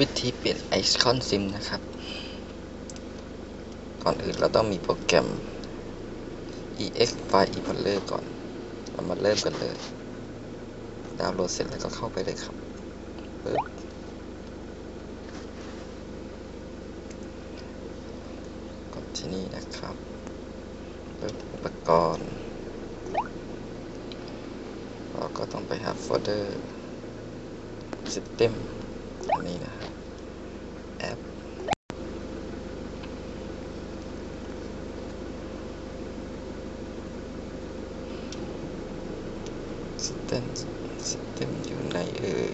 วิธีเปลี่ยนไอคอนซิมนะครับ ก่อนอื่นเราต้องมีโปรแกรม ex file importer ก่อน เรามาเริ่มกันเลย ดาวน์โหลดเสร็จแล้วก็เข้าไปเลยครับปึ๊บกดที่นี่นะครับปึ๊บอุปกรณ์ เราก็ต้องไปหาโฟลเดอร์ System อันนี้นะ em System System này ơi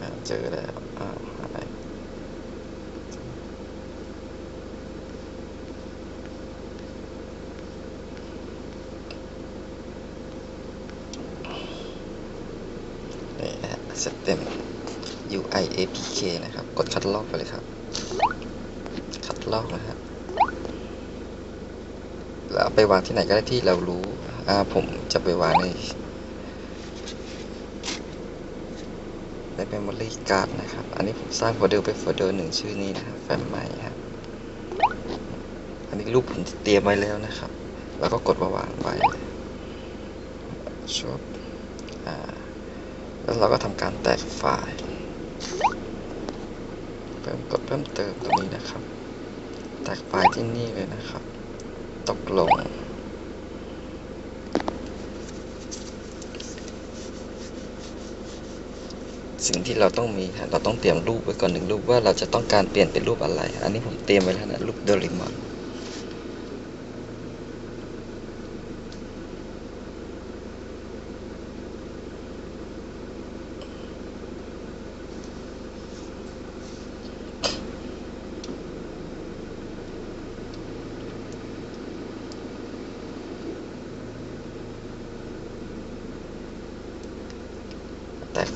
à, chờ đã à, đây. Đây, System UI APK นะครับ กดคัดลอกไปเลยครับ คัดลอกนะฮะแล้วไปวางที่ไหนก็ได้ที่เรารู้ อ่าผมจะไปวางในใน memory card นะครับ อันนี้ผมสร้างโฟลเดอร์ไปโฟลเดอร์หนึ่งชื่อนี้นะครับแฟ้มใหม่ครับ อันนี้รูปผมเตรียมไว้แล้วนะครับ แล้วก็กดวางไว้ชอบอ่าแล้วเราก็ทำการแตกไฟล์ เพิ่มกดเพิ่มเติมตรงนี้นะครับแตกไฟล์ที่นี่เลยนะครับ ตกลง สิ่งที่เราต้องมีฮะเราต้องเตรียมรูปไว้ก่อนหนึ่งรูปว่าเราจะต้องการเปลี่ยนเป็นรูปอะไร อันนี้ผมเตรียมไว้แล้วนะรูปโดเรมอน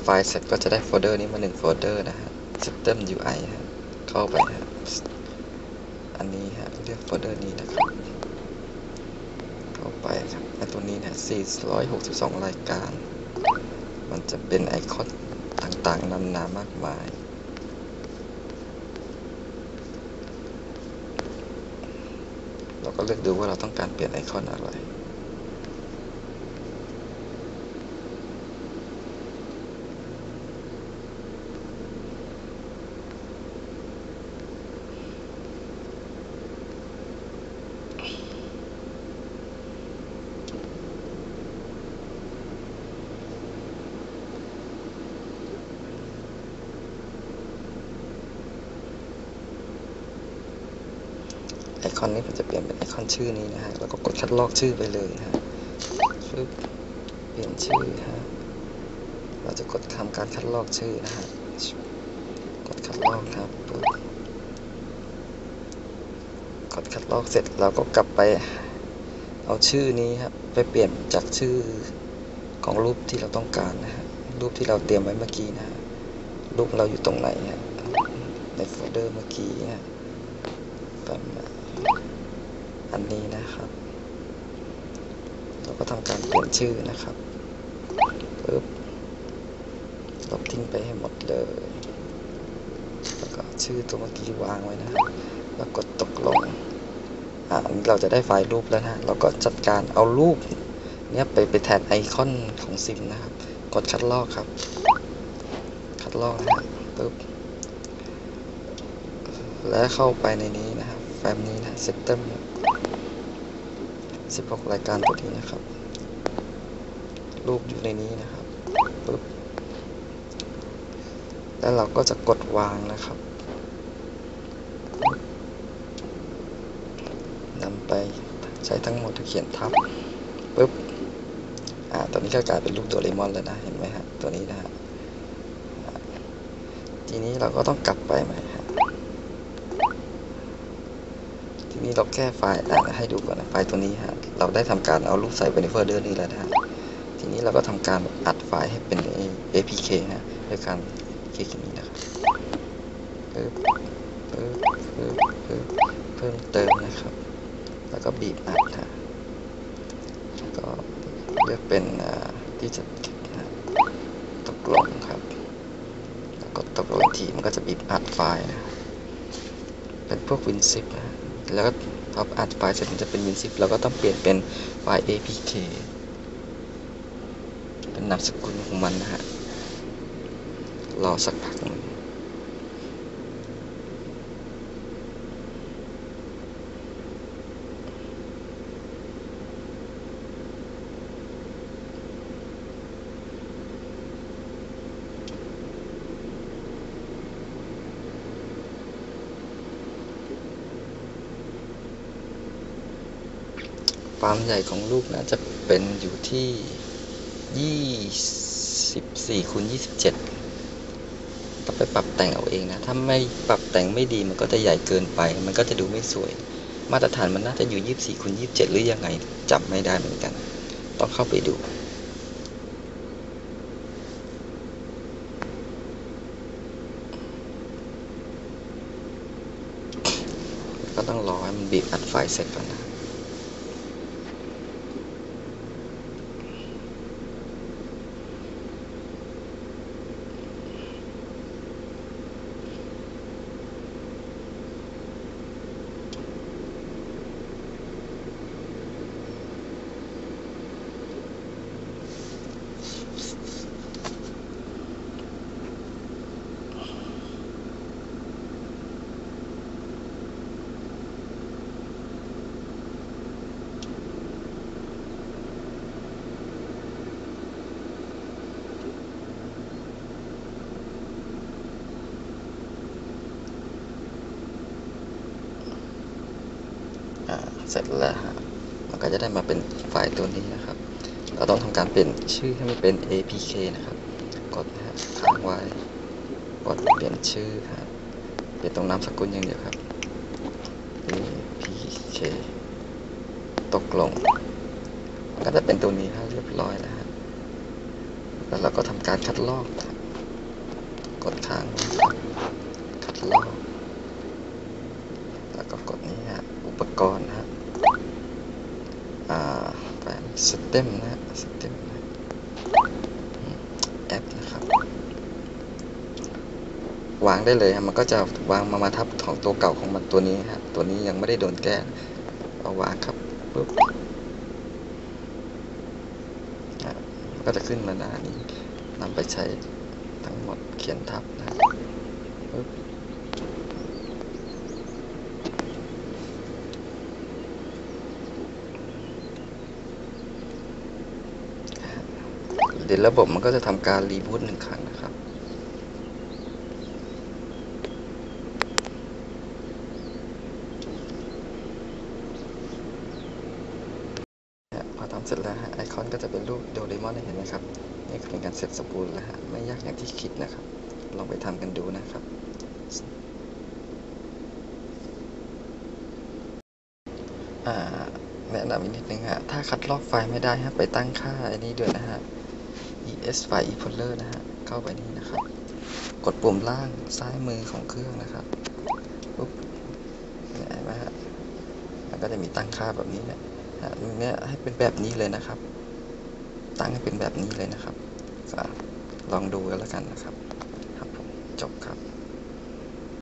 ไฟล์เสร็จก็จะได้โฟลเดอร์นี้มาหนึ่งโฟลเดอร์นะฮะ System UI ฮะเข้าไปฮะอันนี้ฮะเลือกโฟลเดอร์นี้นะครับเข้าไปครับไอตัวนี้เนี่ย462 รายการ มันจะเป็นไอคอนต่างๆนานามากมายเราก็เลือกดูว่าเราต้องการเปลี่ยนไอคอนอะไร ไอคอนนี้ผมจะเปลี่ยนเป็นไอคอนชื่อนี้นะฮะ แล้วก็กดคัดลอกชื่อไปเลยฮะฟึบเปลี่ยนชื่อฮะ เราจะกดทำการคัดลอกชื่อนะฮะ กดคัดลอกครับปึ๊บกดคัดลอกเสร็จเราก็กลับไปเอาชื่อนี้ครับไปเปลี่ยนจากชื่อของรูปที่เราต้องการนะฮะ รูปที่เราเตรียมไว้เมื่อกี้นะฮะ รูปเราอยู่ตรงไหนฮะ ในโฟลเดอร์เมื่อกี้ฮะแบบ อันนี้นะครับเราก็ทำการเปลี่ยนชื่อนะครับปึ๊บลบทิ้งไปให้หมดเลย แล้วก็ชื่อตัวเมื่อกี้วางไว้นะแล้วกดตกลงอ่าเราจะได้ไฟล์รูปแล้วนะ เราก็จัดการเอารูปเนี้ยไปไปแทนไอคอนของซิมนะครับ กดคัดลอกครับ คัดลอกนะฮะปึ๊บ และเข้าไปในนี้นะครับ แฟ้มนี้นะ System 16 รายการตัวนี้นะครับ รูปอยู่ในนี้นะครับปึ๊บแล้วเราก็จะกดวางนะครับนำไปใช้ทั้งหมดเขียนทับปึ๊บอ่าตัวนี้ก็กลายเป็นรูปโดเรมอนแล้วนะ เห็นไหมฮะ ตัวนี้นะฮะ ทีนี้เราก็ต้องกลับไปใหม่ฮะ นี้เราแก้ไฟล์อ่าให้ดูก่อนนะไฟล์ตัวนี้ฮะเราได้ทำการเอารูปใส่ไปในโฟลเดอร์นี้แล้วนะฮะทีนี้เราก็ทำการอัดไฟล์ให้เป็น APK นะด้วยการคลิกอย่างนี้นะครับปึ๊บปึ๊บปึ๊บปึ๊บเพิ่มเติมนะครับ แล้วก็บีบอัดนะแล้วก็เลือกเป็นที่จะตกลงครับแล้วกดตกลงทีมันก็จะบีบอัดไฟล์นะเป็นพวก WinZip นะ แล้วก็พออัดไฟล์เสร็จมันจะเป็น WinZip เราก็ต้องเปลี่ยนเป็นไฟล์ APK เป็นนามสกุลของมันนะฮะ รอสักพักนึง ความใหญ่ของลูกนะจะเป็นอยู่ที่24คูณ27ต้องไปปรับแต่งเอาเองนะ ถ้าไม่ปรับแต่งไม่ดีมันก็จะใหญ่เกินไป มันก็จะดูไม่สวย มาตรฐานมันน่าจะอยู่24คูณ27หรือยังไงจำไม่ได้เหมือนกัน ต้องเข้าไปดูก็ต้องรอให้มันบีบอัดไฟเสร็จก่อนนะ อ่า เสร็จแล้วฮะมันก็จะได้มาเป็นไฟล์ตัวนี้นะครับ เราต้องทำการเปลี่ยนชื่อให้มันเป็น APK นะครับ กดนะฮะค้างไว้กดเปลี่ยนชื่อฮะเปลี่ยนตรงนามสกุลอย่างเดียวครับ APK ตกลงมันก็จะเป็นตัวนี้ฮะเรียบร้อยแล้วฮะแล้วเราก็ทำการคัดลอก กดค้างคัดลอก แล้วก็กดนี้ฮะอุปกรณ์ฮะ อ่าแฟน สเต็มนะสเต็มนะแอปนะครับ วางได้เลยฮะมันก็จะวางมามาทับของตัวเก่าของมันตัวนี้ฮะตัวนี้ยังไม่ได้โดนแก้เอาวางครับปุ๊บอะก็จะขึ้นมาหน้านี้นำไปใช้ทั้งหมดเขียนทับนะปุ๊บ เดี๋ยวระบบมันก็จะทำการรีบูตหนึ่งครั้งนะครับ พอทำเสร็จแล้วฮะไอคอนก็จะเป็นรูปโดเรมอนเห็นไหมครับ นี่เป็นการเสร็จสมบูรณ์แล้วฮะ ไม่ยากอย่างที่คิดนะครับ ลองไปทำกันดูนะครับอ่าแนะนำอีกนิดนึงฮะ ถ้าคัดลอกไฟล์ไม่ได้ฮะ ไปตั้งค่าไอ้นี้ด้วยนะฮะ es file epoler นะฮะ เข้าไปนี่นะครับ กดปุ่มล่างซ้ายมือของเครื่องนะครับปุ๊บเนี่ยเห็นไหมฮะมันก็จะมีตั้งค่าแบบนี้เนี่ยฮะเนี่ยให้เป็นแบบนี้เลยนะครับ ตั้งให้เป็นแบบนี้เลยนะครับลองดูกันแล้วกันนะครับ ครับผมจบครับ